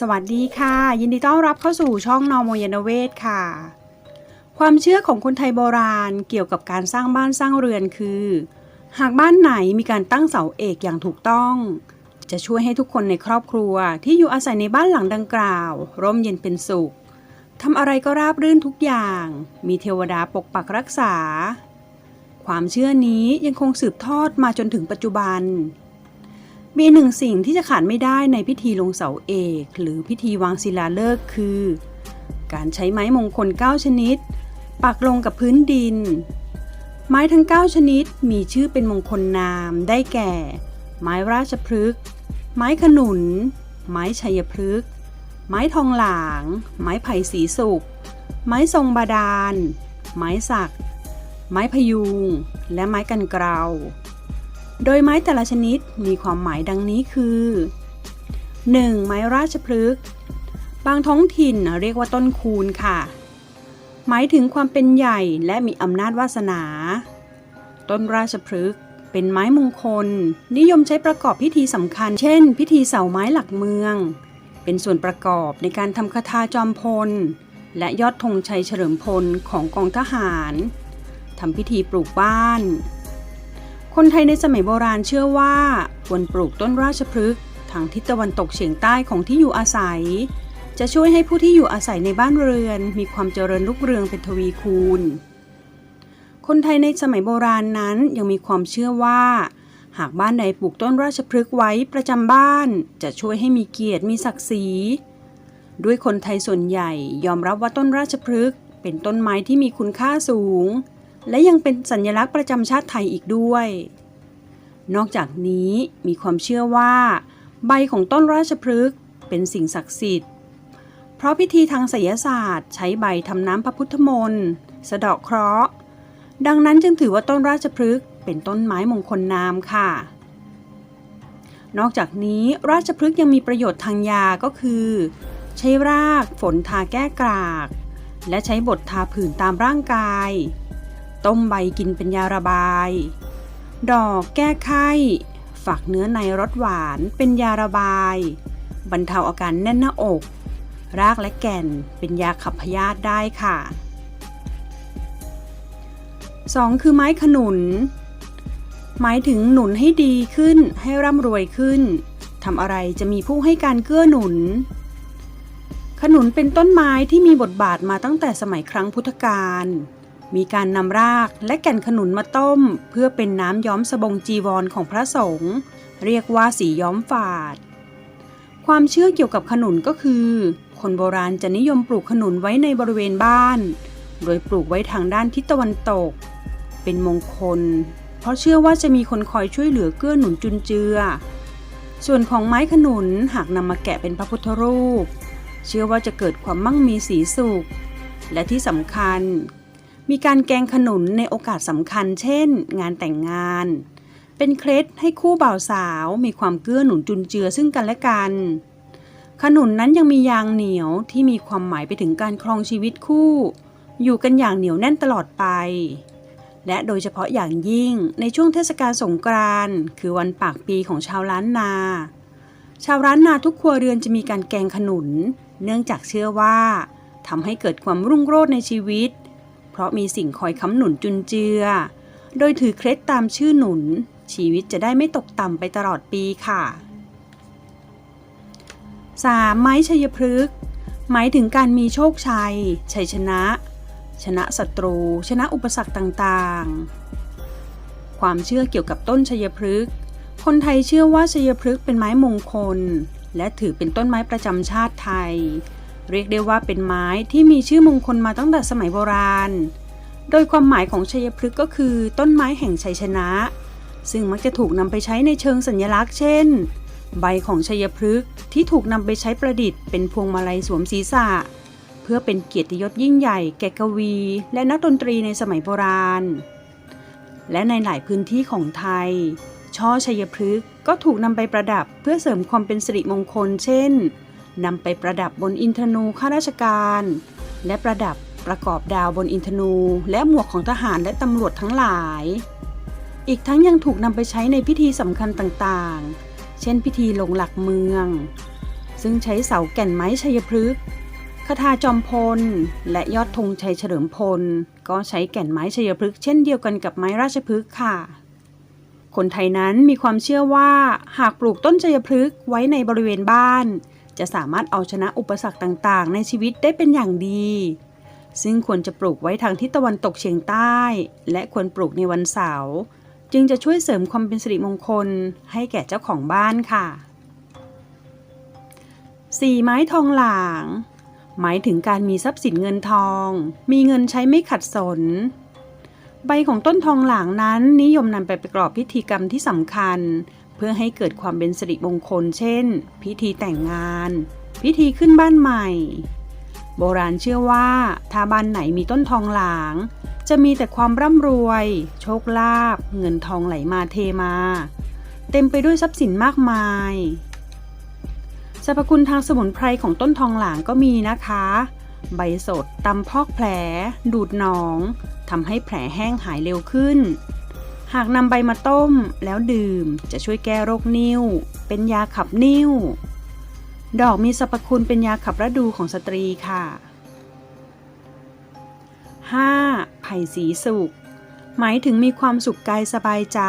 สวัสดีค่ะ ยินดีต้อนรับเข้าสู่ช่องนอโมยนเวศค่ะ ความเชื่อของคนไทยโบราณเกี่ยวกับการสร้างบ้านสร้างเรือนคือ หากบ้านไหนมีการตั้งเสาเอกอย่างถูกต้อง จะช่วยให้ทุกคนในครอบครัวที่อยู่อาศัยในบ้านหลังดังกล่าว ร่มเย็นเป็นสุขทำอะไรก็ราบรื่นทุกอย่าง มีเทวดาปกปักรักษา ความเชื่อนี้ยังคงสืบทอดมาจนถึงปัจจุบัน มีหนึ่งสิ่งที่จะขาดไม่ได้ในพิธีลงเสาเอก หรือพิธีวางศิลาฤกษ์คือ การใช้ไม้มงคล 9 ชนิด ปักลงกับพื้นดิน ไม้ทั้ง 9 ชนิดมีชื่อเป็นมงคลนามได้แก่ ไม้ราชพฤกษ์ไม้ขนุน ไม้ชัยพฤกษ์ไม้ทองหลาง ไม้ไผ่สีสุกไม้ทรงบาดาล ไม้สัก ไม้พยุง และไม้กันเกลา โดยไม้แต่ละชนิดมีความหมายดังนี้คือ 1. ไม้ราชพฤกษ์บางท้องถิ่นเรียกว่าต้นคูณค่ะ หมายถึงความเป็นใหญ่และมีอำนาจวาสนา ต้นราชพฤกษ์เป็นไม้มงคล นิยมใช้ประกอบพิธีสำคัญ เช่น พิธีเสาไม้หลักเมือง เป็นส่วนประกอบในการทำคาถาจอมพล และยอดธงชัยเฉลิมพลของกองทหารทำพิธีปลูกบ้าน คนไทยในสมัยโบราณเชื่อว่าควรปลูกต้นราชพฤกษ์ทางทิศตะวันตกเฉียงใต้ของที่อยู่อาศัย จะช่วยให้ผู้ที่อยู่อาศัยในบ้านเรือน มีความเจริญรุ่งเรืองเป็นทวีคูณ คนไทยในสมัยโบราณนั้นยังมีความเชื่อว่า หากบ้านใดปลูกต้นราชพฤกษ์ไว้ประจำบ้าน จะช่วยให้มีเกียรติมีศักดิ์ศรีด้วยคนไทยส่วนใหญ่ยอมรับว่าต้นราชพฤกษ์เป็นต้นไม้ที่มีคุณค่าสูง และยังเป็นสัญลักษณ์ประจำชาติไทยอีกด้วย นอกจากนี้มีความเชื่อว่า ใบของต้นราชพฤกษ์เป็นสิ่งศักดิ์สิทธิ์ เพราะพิธีทางไสยศาสตร์ ใช้ใบทำน้ำพระพุทธมนต์สะเดาะเคราะห์ ดังนั้นจึงถือว่าต้นราชพฤกษ์เป็นต้นไม้มงคลนามค่ะ นอกจากนี้ราชพฤกษ์ยังมีประโยชน์ทางยาก็คือ ใช้รากฝนทาแก้กราก และใช้บดทาผื่นตามร่างกาย ต้มใบกินเป็นยาระบาย ดอกแก้ไข้ ฝักเนื้อในรสหวานเป็นยาระบาย บรรเทาอาการแน่นหน้าอก รากและแก่นเป็นยาขับพยาธิได้ค่ะ 2. คือไม้ขนุน หมายถึงหนุนให้ดีขึ้นให้ร่ำรวยขึ้นทำอะไรจะมีผู้ให้การเกื้อหนุน ขนุนเป็นต้นไม้ที่มีบทบาทมาตั้งแต่สมัยครั้งพุทธกาล มีการนำรากและแก่นขนุนมาต้ม เพื่อเป็นน้ำย้อมสบงจีวรของพระสงฆ์เรียกว่าสีย้อมฝาด ความเชื่อเกี่ยวกับขนุนก็คือ คนโบราณจะนิยมปลูกขนุนไว้ในบริเวณบ้าน โดยปลูกไว้ทางด้านทิศตะวันตก เป็นมงคล เพราะเชื่อว่าจะมีคนคอยช่วยเหลือเกื้อหนุนจุนเจือ ส่วนของไม้ขนุนหากนำมาแกะเป็นพระพุทธรูป เชื่อว่าจะเกิดความมั่งมีสีสุข และที่สำคัญ มีการแกงขนุนในโอกาสสำคัญ เช่น งานแต่งงาน เป็นเคล็ดให้คู่บ่าวสาวมีความเกื้อหนุนจุนเจือซึ่งกันและกัน ขนุนนั้นยังมียางเหนียวที่มีความหมายไปถึงการครองชีวิตคู่ อยู่กันอย่างเหนียวแน่นตลอดไป และโดยเฉพาะอย่างยิ่งในช่วงเทศกาลสงกรานต์คือวันปากปีของชาวล้านนา ชาวล้านนาทุกครัวเรือนจะมีการแกงขนุน เนื่องจากเชื่อว่าทำให้เกิดความรุ่งโรจน์ในชีวิต เพราะมีสิ่งคอยค้ำหนุนจุนเจือ โดยถือเคล็ดตามชื่อหนุน ชีวิตจะได้ไม่ตกต่ำไปตลอดปีค่ะ 3. ไม้ชัยพฤกษ์หมายถึงการมีโชคชัย ชัยชนะ ชนะศัตรู ชนะอุปสรรคต่างๆ ความเชื่อเกี่ยวกับต้นชัยพฤกษ์คนไทยเชื่อว่าชัยพฤกษ์เป็นไม้มงคล และถือเป็นต้นไม้ประจำชาติไทย เรียกได้ว่าเป็นไม้ที่มีชื่อมงคลมาตั้งแต่สมัยโบราณ โดยความหมายของชัยพฤกษ์ก็คือต้นไม้แห่งชัยชนะ ซึ่งมักจะถูกนำไปใช้ในเชิงสัญลักษณ์เช่น ใบของชัยพฤกษ์ที่ถูกนำไปใช้ประดิษฐ์เป็นพวงมาลัยสวมศีรษะ เพื่อเป็นเกียรติยศยิ่งใหญ่แก่กวี และนักดนตรีในสมัยโบราณ และในหลายพื้นที่ของไทย ช่อชัยพฤกษ์ก็ถูกนำไปประดับเพื่อเสริมความเป็นสิริมงคล เช่น นำไปประดับบนอินทนูข้าราชการ และประดับประกอบดาวบนอินทนู และหมวกของทหารและตำรวจทั้งหลาย อีกทั้งยังถูกนำไปใช้ในพิธีสำคัญต่างๆ เช่นพิธีลงหลักเมือง ซึ่งใช้เสาแก่นไม้ชัยพฤกษ์คาถาจอมพล และยอดธงชัยเฉลิมพล ก็ใช้แก่นไม้ชัยพฤกษ์เช่นเดียวกันกับไม้ราชพฤกษ์ค่ะ คนไทยนั้นมีความเชื่อว่าหากปลูกต้นชัยพฤกษ์ไว้ในบริเวณบ้าน จะสามารถเอาชนะอุปสรรคต่างๆ ในชีวิตได้เป็นอย่างดี ซึ่งควรจะปลูกไว้ทางทิศตะวันตกเฉียงใต้ และควรปลูกในวันเสาร์จึงจะช่วยเสริมความเป็นสิริมงคลให้แก่เจ้าของบ้านค่ะสี่ไม้ทองหลาง หมายถึงการมีทรัพย์สินเงินทอง มีเงินใช้ไม่ขัดสน ใบของต้นทองหลางนั้นนิยมนำไปประกอบพิธีกรรมที่สำคัญ เพื่อให้เกิดความเป็นสิริมงคล เช่น พิธีแต่งงาน พิธีขึ้นบ้านใหม่ โบราณเชื่อว่าถ้าบ้านไหนมีต้นทองหลาง จะมีแต่ความร่ำรวย โชคลาภเงินทองไหลมาเทมา เต็มไปด้วยทรัพย์สินมากมายสรรพคุณทางสมุนไพรของต้นทองหลางก็มีนะคะ ใบสดตำพอกแผล ดูดหนองทำให้แผลแห้งหายเร็วขึ้น หากนำใบมาต้มแล้วดื่มจะช่วยแก้โรคนิ่ว เป็นยาขับนิ่ว ดอกมีสรรพคุณเป็นยาขับระดูของสตรีค่ะ 5. ไผ่สีสุขหมายถึงมีความสุขกายสบายใจ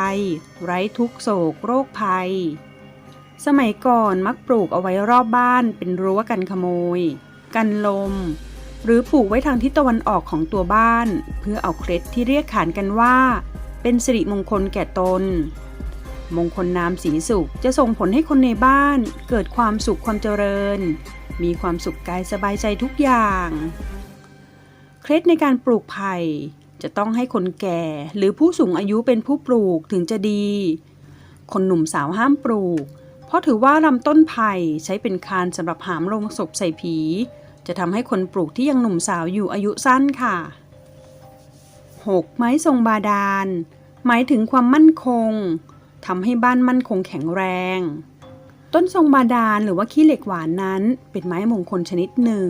ไร้ทุกโศกโรคภัย สมัยก่อนมักปลูกเอาไว้รอบบ้านเป็นรั้วกันขโมย กันลม หรือปลูกไว้ทางทิศตะวันออกของตัวบ้าน เพื่อเอาเคล็ดที่เรียกขานกันว่า เป็นสิริมงคลแก่ตน มงคลนามสีสุขจะส่งผลให้คนในบ้าน เกิดความสุขความเจริญ มีความสุขกายสบายใจทุกอย่าง เคล็ดในการปลูกไผ่จะต้องให้คนแก่หรือผู้สูงอายุเป็นผู้ปลูกถึงจะดี คนหนุ่มสาวห้ามปลูก เพราะถือว่าลำต้นไผ่ใช้เป็นคานสำหรับหามลงศพใส่ผี จะทำให้คนปลูกที่ยังหนุ่มสาวอยู่อายุสั้นค่ะ 6. ไม้ทรงบาดาล หมายถึงความมั่นคงทำให้บ้านมั่นคงแข็งแรง ต้นทรงบาดาลหรือว่าขี้เหล็กหวานนั้น เป็นไม้มงคลชนิดหนึ่ง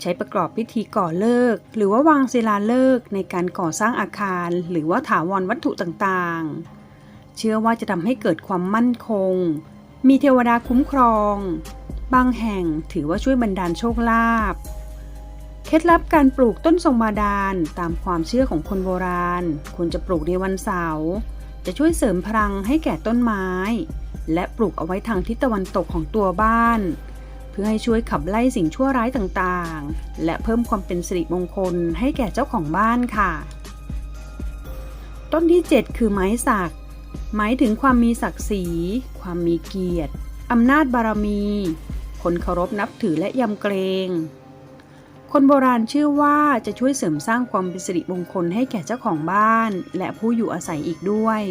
ใช้ประกอบพิธีก่อเลิก หรือว่าวางศิลาฤกษ์ในการก่อสร้างอาคาร หรือว่าถาวรวัตถุต่างๆ เชื่อว่าจะทำให้เกิดความมั่นคง มีเทวดาคุ้มครอง บางแห่งถือว่าช่วยบันดาลโชคลาภ เคล็ดลับการปลูกต้นทรงบาดาล ตามความเชื่อของคนโบราณ ควรจะปลูกในวันเสาร์จะช่วยเสริมพลังให้แก่ต้นไม้ และปลูกเอาไว้ทางทิศตะวันตกของตัวบ้าน เพื่อให้ช่วยขับไล่สิ่งชั่วร้ายต่างๆ และเพิ่มความเป็นสิริมงคลให้แก่เจ้าของบ้านค่ะ ต้นที่ 7 คือไม้สัก หมายถึงความมีศักดิ์ศรี ความมีเกียรติอำนาจบารมี คนเคารพนับถือและยำเกรง คนโบราณเชื่อว่าจะช่วยเสริมสร้างความเป็นสิริมงคลให้แก่เจ้าของบ้าน และผู้อยู่อาศัยอีกด้วย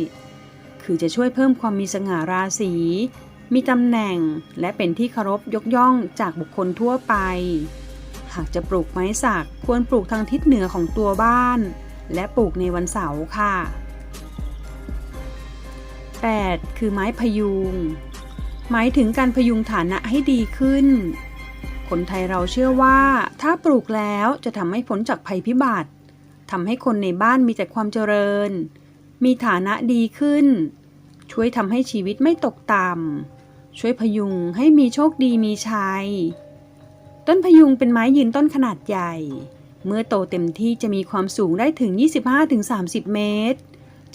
คือจะช่วยเพิ่มความมีสง่าราศี มีตำแหน่งและเป็นที่เคารพยกย่องจากบุคคลทั่วไป หากจะปลูกไม้สักควรปลูกทางทิศเหนือของตัวบ้าน และปลูกในวันเสาร์ค่ะ 8. คือไม้พยุง หมายถึงการพยุงฐานะให้ดีขึ้น คนไทยเราเชื่อว่า ถ้าปลูกแล้วจะทำให้พ้นจากภัยพิบัติทำให้คนในบ้านมีแต่ความเจริญ มีฐานะดีขึ้น ช่วยทำให้ชีวิตไม่ตกต่ำช่วยพยุงให้มีโชคดีมีชัย ต้นพยุงเป็นไม้ยืนต้นขนาดใหญ่ เมื่อโตเต็มที่จะมีความสูงได้ถึง 25-30 เมตร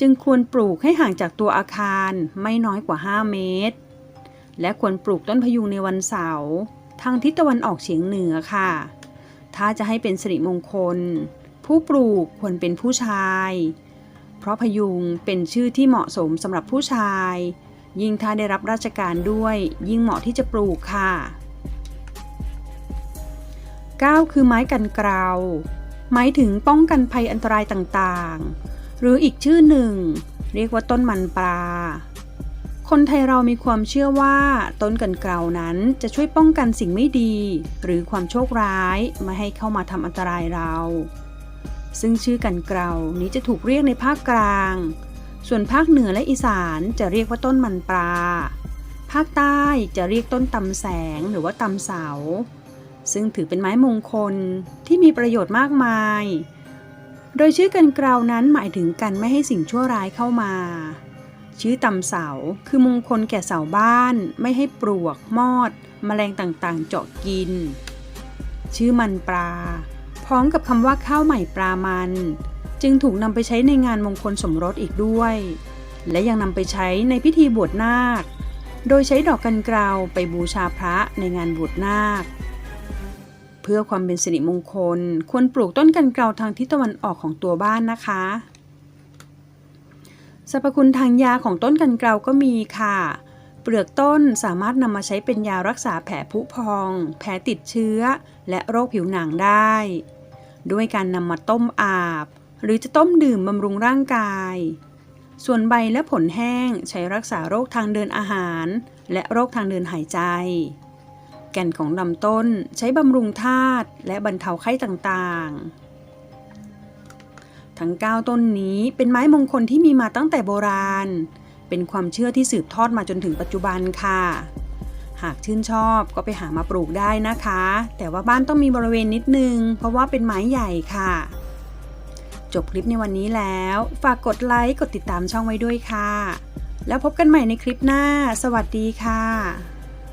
จึงควรปลูกให้ห่างจากตัวอาคารไม่น้อยกว่า 5 เมตร และควรปลูกต้นพยุงในวันเสาร์ ทางทิศตะวันออกเฉียงเหนือค่ะ ถ้าจะให้เป็นสิริมงคล ผู้ปลูกควรเป็นผู้ชาย เพราะพยุงเป็นชื่อที่เหมาะสมสำหรับผู้ชาย ยิ่งถ้าได้รับราชการด้วย ยิ่งเหมาะที่จะปลูกค่ะ 9 คือไม้กันกลาวหมายถึงป้องกันภัยอันตรายต่างๆ หรืออีกชื่อหนึ่ง เรียกว่าต้นมันปลา คนไทยเรามีความเชื่อว่าต้นกันเกลานั้นจะช่วยป้องกันสิ่งไม่ดี หรือความโชคร้ายไม่ให้เข้ามาทำอันตรายเรา ซึ่งชื่อกันเกลานี้จะถูกเรียกในภาคกลาง ส่วนภาคเหนือและอีสานจะเรียกว่าต้นมันปลา ภาคใต้จะเรียกต้นตำแสงหรือว่าตำเสา ซึ่งถือเป็นไม้มงคลที่มีประโยชน์มากมาย โดยชื่อกันเกลานั้นหมายถึงกันไม่ให้สิ่งชั่วร้ายเข้ามา ชื่อตำเสา คือมงคลแก่เสาบ้าน ไม่ให้ปลวก มอดแมลงต่างๆ เจาะกิน ชื่อมันปลา พร้อมกับคำว่าข้าวใหม่ปลามัน จึงถูกนำไปใช้ในงานมงคลสมรสอีกด้วย และยังนำไปใช้ในพิธีบวชนาค โดยใช้ดอกกันเกลาไปบูชาพระในงานบวชนาค เพื่อความเป็นสิริมงคล ควรปลูกต้นกันเกลาทางทิศตะวันออกของตัวบ้านนะคะ สรรพคุณทางยาของต้นกันเกลาก็มีค่ะ เปลือกต้นสามารถนำมาใช้เป็นยารักษาแผลผุพอง แผลติดเชื้อ และโรคผิวหนังได้ ด้วยการนำมาต้มอาบ หรือจะต้มดื่มบำรุงร่างกาย ส่วนใบและผลแห้งใช้รักษาโรคทางเดินอาหาร และโรคทางเดินหายใจ แก่นของลำต้นใช้บำรุงธาตุและบรรเทาไข้ต่างๆ ทั้ง 9 ต้นนี้เป็นไม้มงคลที่มีมาตั้งแต่โบราณ เป็นความเชื่อที่สืบทอดมาจนถึงปัจจุบันค่ะ หากชื่นชอบก็ไปหามาปลูกได้นะคะ แต่ว่าบ้านต้องมีบริเวณนิดนึง เพราะว่าเป็นไม้ใหญ่ค่ะ จบคลิปในวันนี้แล้ว ฝากกดไลค์ กดติดตามช่องไว้ด้วยค่ะ แล้วพบกันใหม่ในคลิปหน้า สวัสดีค่ะ